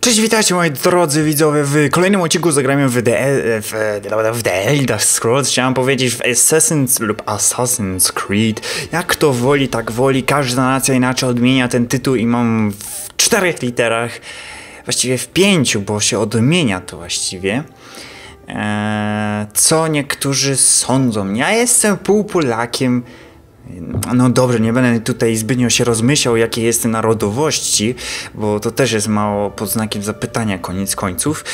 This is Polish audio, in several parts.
Cześć, witajcie moi drodzy widzowie. W kolejnym odcinku zagramy w The, w, w The Elder Scrolls, chciałem powiedzieć w Assassin's lub Assassin's Creed, jak to woli, tak woli, każda nacja inaczej odmienia ten tytuł i mam w czterech literach, właściwie w pięciu, bo się odmienia to właściwie, eee, co niektórzy sądzą. Ja jestem półpolakiem, no dobrze, nie będę tutaj zbytnio się rozmyślał, jakie jest narodowości, bo to też jest mało pod znakiem zapytania, koniec końców.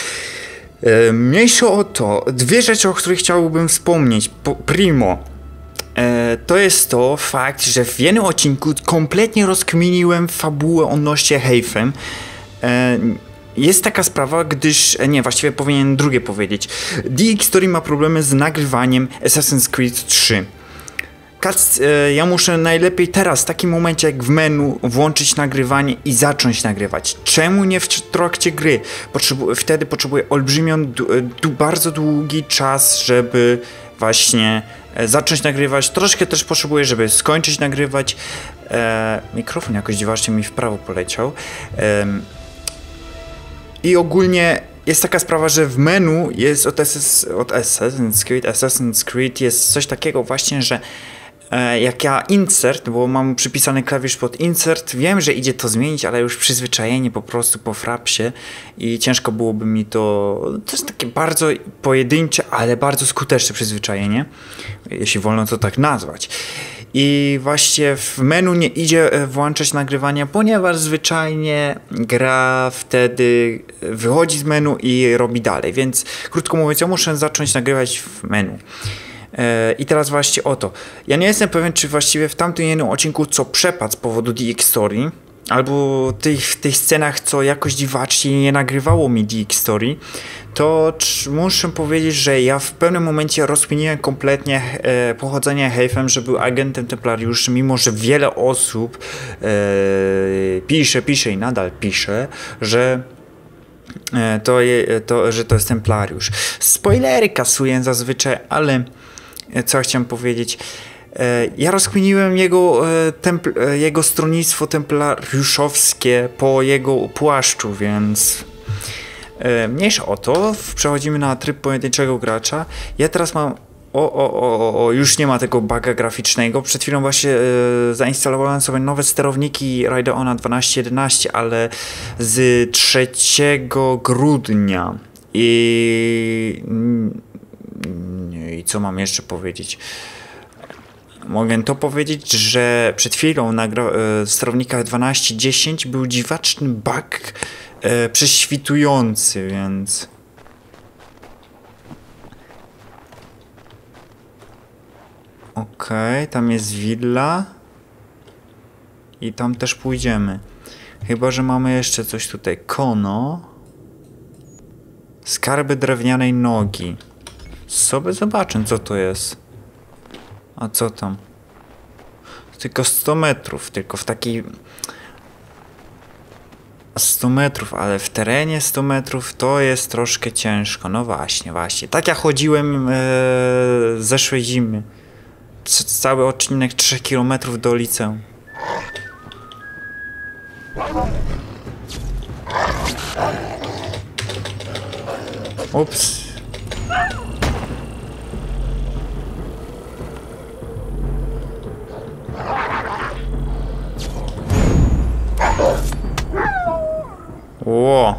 E, mniejsza o to, dwie rzeczy, o których chciałbym wspomnieć. Po, primo, e, to jest to fakt, że w jednym odcinku kompletnie rozkminiłem fabułę odnośnie Heifem. E, jest taka sprawa, gdyż, nie, właściwie powinien drugie powiedzieć. DX Story ma problemy z nagrywaniem Assassin's Creed 3. Kac, e, ja muszę najlepiej teraz, w takim momencie jak w menu, włączyć nagrywanie i zacząć nagrywać. Czemu nie w trakcie gry? Potrzebu wtedy potrzebuję olbrzymią, du bardzo długi czas, żeby właśnie e, zacząć nagrywać. Troszkę też potrzebuję, żeby skończyć nagrywać. E, mikrofon jakoś dziwacznie mi w prawo poleciał. E, I ogólnie jest taka sprawa, że w menu jest od, SS, od Assassin's Creed, Assassin's Creed jest coś takiego właśnie, że E, jak ja insert, bo mam przypisany klawisz pod insert, wiem, że idzie to zmienić, ale już przyzwyczajenie po prostu po frapsie i ciężko byłoby mi to, to jest takie bardzo pojedyncze, ale bardzo skuteczne przyzwyczajenie, jeśli wolno to tak nazwać. I właśnie w menu nie idzie e, włączać nagrywania, ponieważ zwyczajnie gra wtedy wychodzi z menu i robi dalej. Więc krótko mówiąc, ja muszę zacząć nagrywać w menu. E, I teraz właśnie o to. Ja nie jestem pewien, czy właściwie w tamtym jednym odcinku co przepadł z powodu DX Story, albo tych, w tych scenach, co jakoś dziwacznie nie nagrywało mi DX Story, to muszę powiedzieć, że ja w pewnym momencie rozkminiłem kompletnie e, pochodzenie Heifem, że był agentem templariuszy, mimo że wiele osób e, pisze, pisze i nadal pisze, że e, to, je, to, że to jest templariusz. Spoilery kasuję zazwyczaj, ale co chciałem powiedzieć. E, ja rozkminiłem jego, e, templ, jego stronnictwo templariuszowskie po jego płaszczu, więc mniejsza o to. Przechodzimy na tryb pojedynczego gracza. Ja teraz mam o, o, o, o, już nie ma tego buga graficznego. Przed chwilą właśnie e, zainstalowałem sobie nowe sterowniki Radeona 1211, ale z 3 grudnia. I co mam jeszcze powiedzieć? Mogę to powiedzieć, że przed chwilą na e, sterownikach 12.10 był dziwaczny bug e, prześwitujący, więc... Okej, okay, tam jest willa. I tam też pójdziemy. Chyba, że mamy jeszcze coś tutaj. Kono. Skarby drewnianej nogi. Sobie zobaczę, co to jest. A co tam? Tylko 100 metrów, tylko w takiej... 100 metrów, ale w terenie 100 metrów to jest troszkę ciężko. No właśnie, właśnie. Tak ja chodziłem e, zeszłej zimy. Cały odcinek 3 km do liceum. Ups. Ło.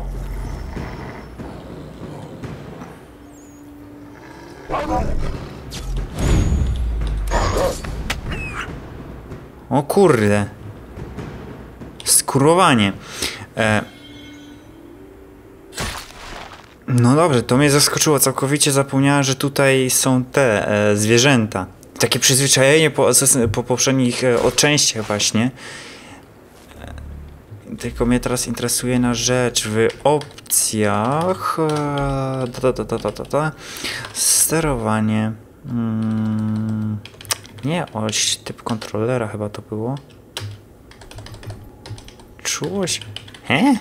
O kurde. Skurowanie. E... No dobrze, to mnie zaskoczyło. Całkowicie zapomniałem, że tutaj są te e, zwierzęta. Takie przyzwyczajenie po, po poprzednich e, odczęściach właśnie. Tylko mnie teraz interesuje na rzecz w opcjach. Da, da, da, da, da, da. Sterowanie. Hmm. Nie, oś typ kontrolera chyba to było. Czułość. He?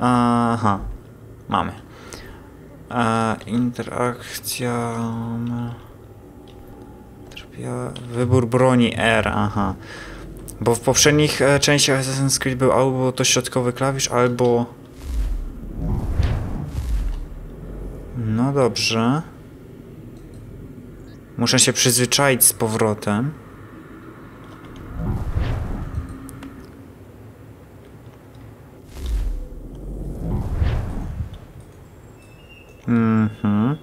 Aha. Mamy. A, interakcja Ja, wybór broni R, aha. Bo w poprzednich e, częściach Assassin's Creed był albo to środkowy klawisz, albo... No dobrze. Muszę się przyzwyczaić z powrotem. Mhm.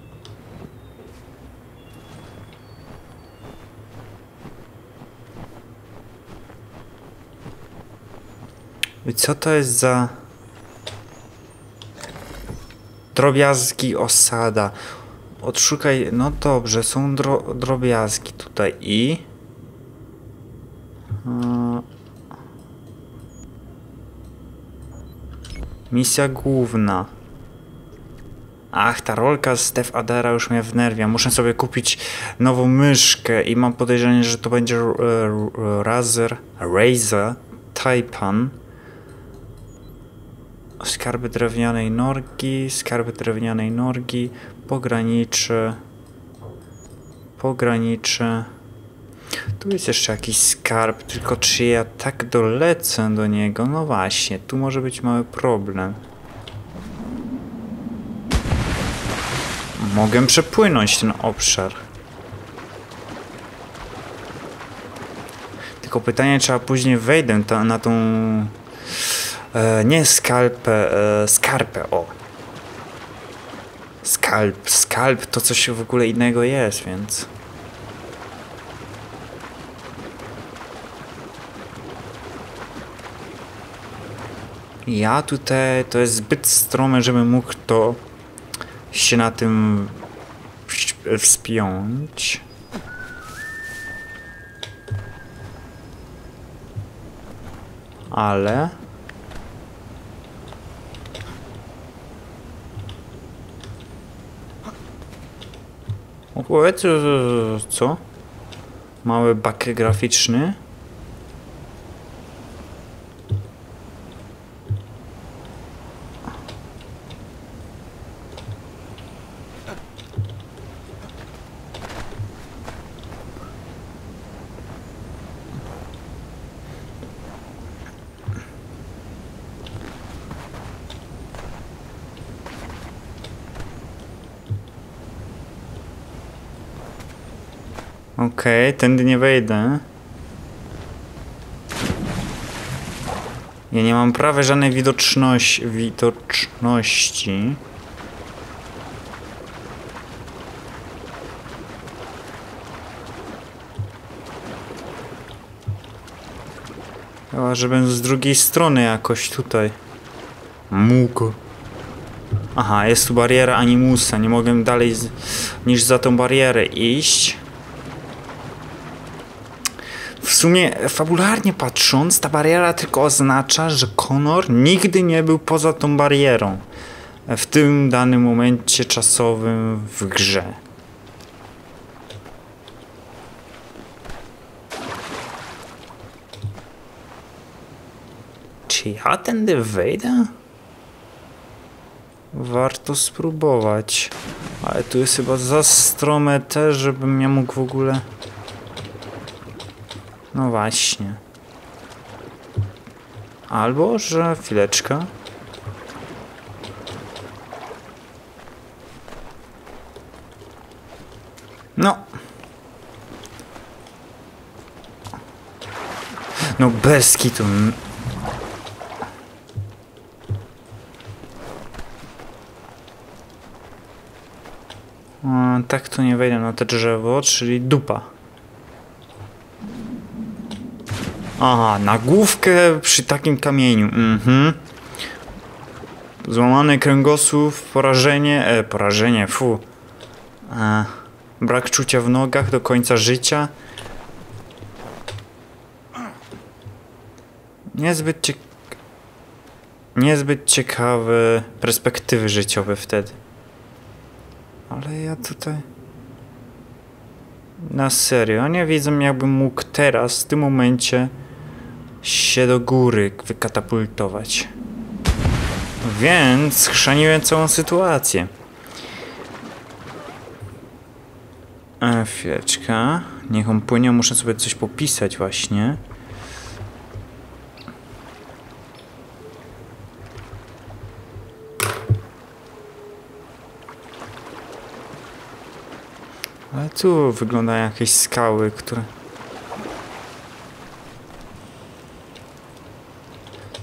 I co to jest za... Drobiazgi osada. Odszukaj... No dobrze, są dro drobiazgi tutaj i... Yy. Misja główna. Ach, ta rolka z Stef Adera już mnie wnerwia. Muszę sobie kupić nową myszkę i mam podejrzenie, że to będzie e, e, Razer, Razer Taipan. Skarby drewnianej norgi, skarby drewnianej norgi, pogranicze, pogranicze. Tu jest jeszcze jakiś skarb, tylko czy ja tak dolecę do niego? No właśnie, tu może być mały problem. Mogę przepłynąć ten obszar. Tylko pytanie, czy ja później wejdę ta, na tą... E, nie skalpę, e, skarpę, o. Skalp, skalp to coś w ogóle innego jest, więc... Ja tutaj, to jest zbyt strome, żebym mógł to się na tym wspiąć. Ale... co? Mały bak graficzny. Okej, okay, tędy nie wejdę. Ja nie mam prawie żadnej widoczności. widoczności. Chyba, żebym z drugiej strony jakoś tutaj mógł. Aha, jest tu bariera animusa. Nie mogę dalej niż za tą barierę iść sumie fabularnie patrząc, ta bariera tylko oznacza, że Connor nigdy nie był poza tą barierą w tym danym momencie czasowym w grze. Czy ja tędy wejdę? Warto spróbować. Ale tu jest chyba za strome też, żebym ja mógł w ogóle... No właśnie. Albo, że chwileczkę. No. No bez kitu. tak to nie wejdę na to drzewo, czyli dupa. Aha, nagłówkę przy takim kamieniu. Mhm. Złamany kręgosłup, porażenie, e, porażenie, fu. E, brak czucia w nogach do końca życia. Niezbyt ciek Niezbyt ciekawe perspektywy życiowe wtedy. Ale ja tutaj... Na serio, nie widzę jakbym mógł teraz, w tym momencie się do góry wykatapultować. Więc chrzaniłem całą sytuację. E, chwileczka. Niech on płynie, muszę sobie coś popisać właśnie. Ale tu wyglądają jakieś skały, które...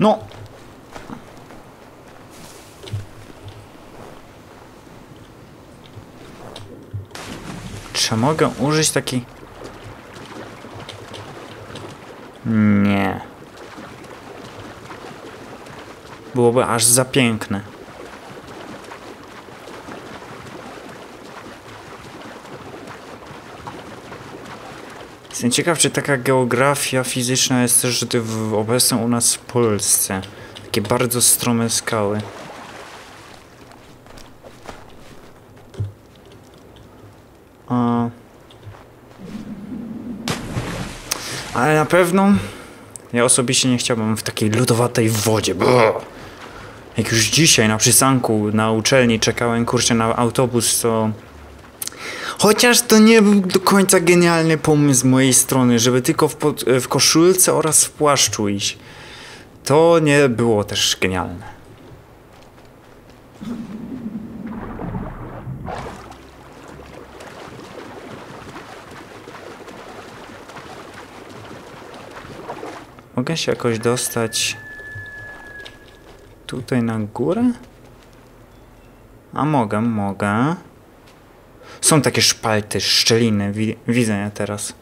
No! Czy mogę użyć takiej... Nie. Byłoby aż za piękne. Jestem ciekaw, czy taka geografia fizyczna jest też obecna u nas w Polsce. Takie bardzo strome skały. A... Ale na pewno ja osobiście nie chciałbym w takiej lodowatej wodzie. Brrr. Jak już dzisiaj na przystanku na uczelni czekałem kurczę na autobus, to Chociaż to nie był do końca genialny pomysł z mojej strony, żeby tylko w, w koszulce oraz w płaszczu iść. To nie było też genialne. Mogę się jakoś dostać tutaj na górę? A mogę, mogę. Są takie szpalty, szczeliny, wi widzę je teraz.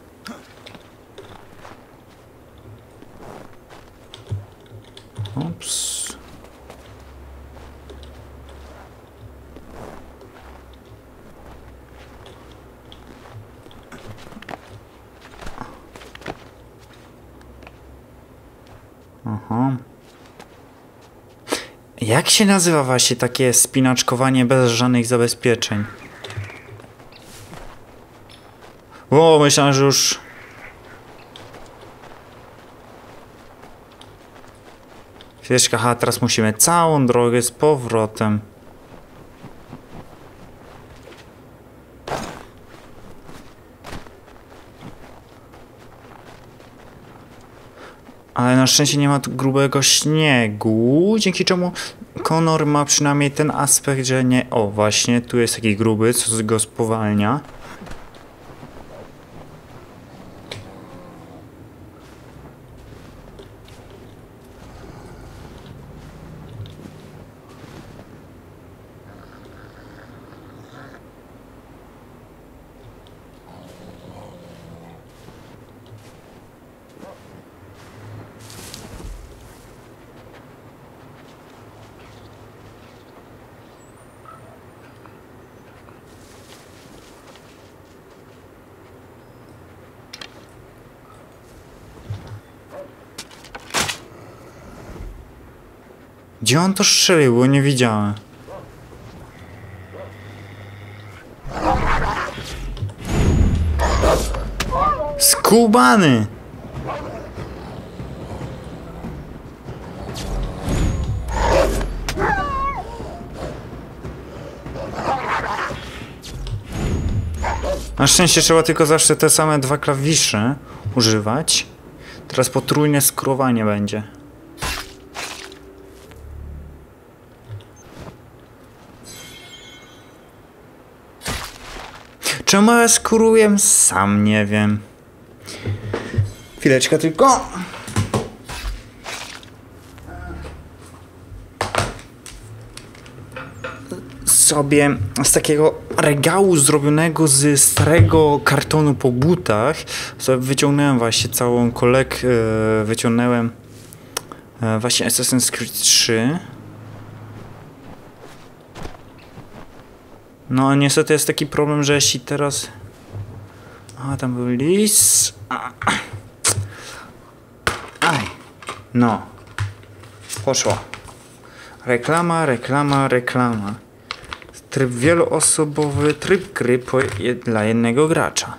Ups. Aha. Jak się nazywa właśnie takie spinaczkowanie bez żadnych zabezpieczeń? O, myślałem, że już... Chwileczkę, aha, teraz musimy całą drogę z powrotem. Ale na szczęście nie ma tu grubego śniegu, dzięki czemu Konor ma przynajmniej ten aspekt, że nie... O, właśnie, tu jest taki gruby, co go spowalnia. Gdzie on to strzelił, bo nie widziałem. Skubany! Na szczęście trzeba tylko zawsze te same dwa klawisze używać. Teraz potrójne skrowanie będzie. Czemu ja skuruję? Sam nie wiem. Chwileczkę tylko. Sobie z takiego regału zrobionego z starego kartonu po butach sobie wyciągnąłem właśnie całą kolek, e, wyciągnąłem e, właśnie Assassin's Creed 3 No niestety jest taki problem, że jeśli teraz... A, tam był lis... Aj. No. Poszło. Reklama, reklama, reklama. Tryb wieloosobowy, tryb gry dla jednego gracza.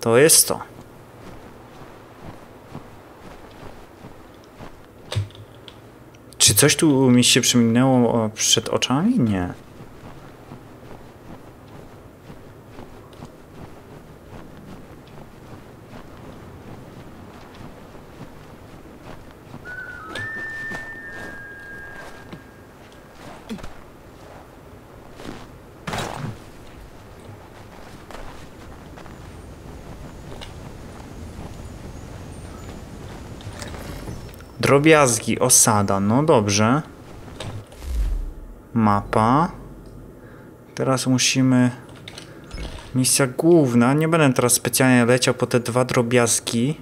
To jest to. Czy coś tu mi się przemignęło przed oczami? Nie. Drobiazgi, osada, no dobrze. Mapa. Teraz musimy... Misja główna. Nie będę teraz specjalnie leciał po te dwa drobiazgi.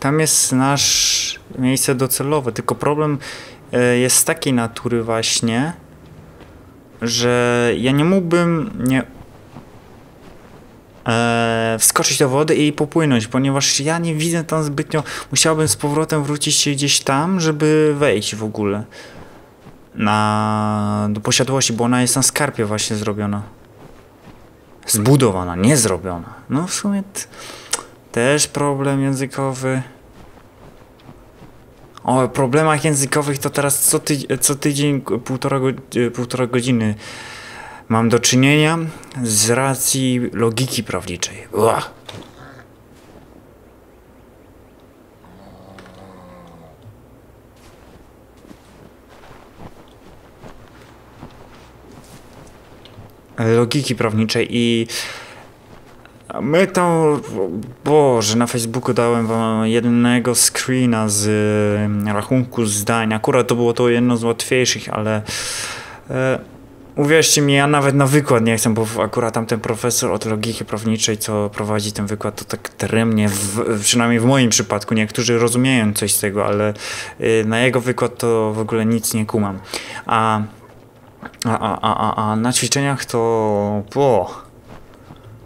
Tam jest nasz miejsce docelowe, tylko problem e, jest takiej natury właśnie, że ja nie mógłbym nie e, wskoczyć do wody i popłynąć, ponieważ ja nie widzę tam zbytnio. Musiałbym z powrotem wrócić się gdzieś tam, żeby wejść w ogóle na do posiadłości, bo ona jest na skarpie właśnie zrobiona. Zbudowana, nie zrobiona. No w sumie też problem językowy. O problemach językowych to teraz co, ty, co tydzień, półtora, półtora godziny mam do czynienia z racji logiki prawniczej. Logiki prawniczej i my tam, Boże, na Facebooku dałem wam jednego screena z rachunku zdań. Akurat to było to jedno z łatwiejszych, ale e, uwierzcie mi, ja nawet na wykład nie chcę, bo akurat tam ten profesor od logiki prawniczej, co prowadzi ten wykład, to tak tremnie, w, przynajmniej w moim przypadku. Niektórzy rozumieją coś z tego, ale e, na jego wykład to w ogóle nic nie kumam. A, a, a, a, a, na ćwiczeniach to... O,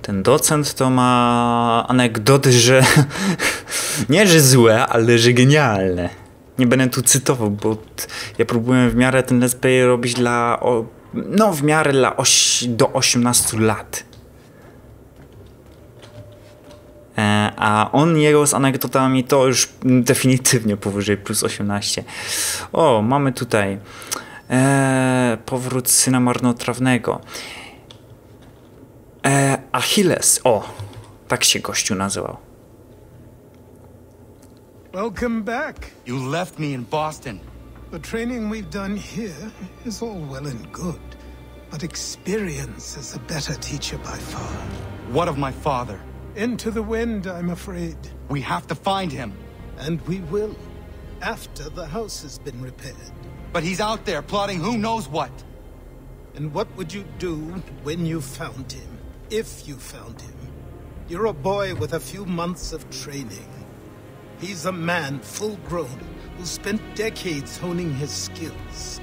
ten docent to ma anegdoty, że nie, że złe, ale że genialne. Nie będę tu cytował, bo ja próbuję w miarę ten let's play robić dla, o, no w miarę dla oś, do 18 lat. E, a on jego z anegdotami to już definitywnie powyżej plus 18. O, mamy tutaj e, powrót syna marnotrawnego. E, Achilles, o, tak się gościu nazywał. Welcome back. You left me in Boston. The training we've done here is all well and good, but experience is a better teacher by far. What of my father? Into the wind, I'm afraid. We have to find him. And we will, after the house has been repaired. But he's out there plotting who knows what. And what would you do when you found him? If you found him? You're a boy with a few months of training. He's a man full grown who spent decades honing his skills.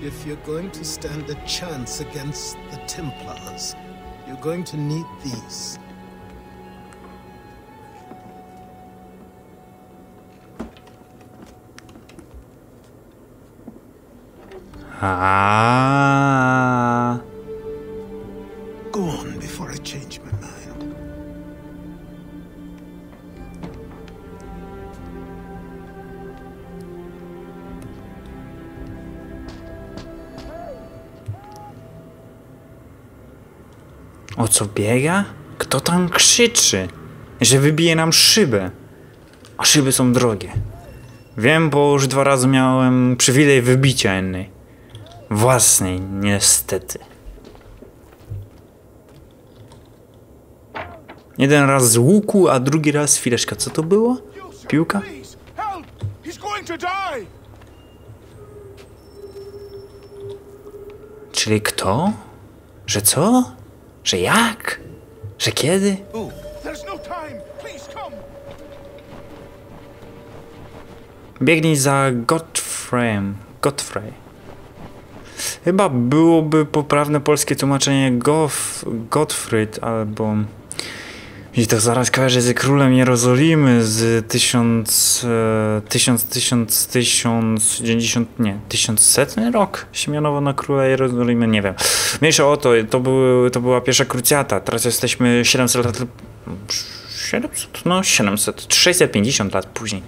If you're going to stand a chance against the Templars, you're going to need these. A. O co biega? Kto tam krzyczy? Że wybije nam szybę. A szyby są drogie. Wiem, bo już dwa razy miałem przywilej wybicia jednej. Własnej, niestety. Jeden raz z łuku, a drugi raz chwileczka. Co to było? Piłka? Czyli kto? Że co? Że jak? Że kiedy? No! Biegnij za Godfreyem. Godfrey. Chyba byłoby poprawne polskie tłumaczenie Gof, Gottfried albo... I to zaraz kojarzę z królem Jerozolimy z tysiąc, e, tysiąc, tysiąc, tysiąc, dziewięćdziesiąt, nie, tysiącsetny rok się na króla Jerozolimy, nie wiem. Mniejsza o to, to, były, to była pierwsza krucjata, teraz jesteśmy 700 lat, 700? No 700, 650 lat później.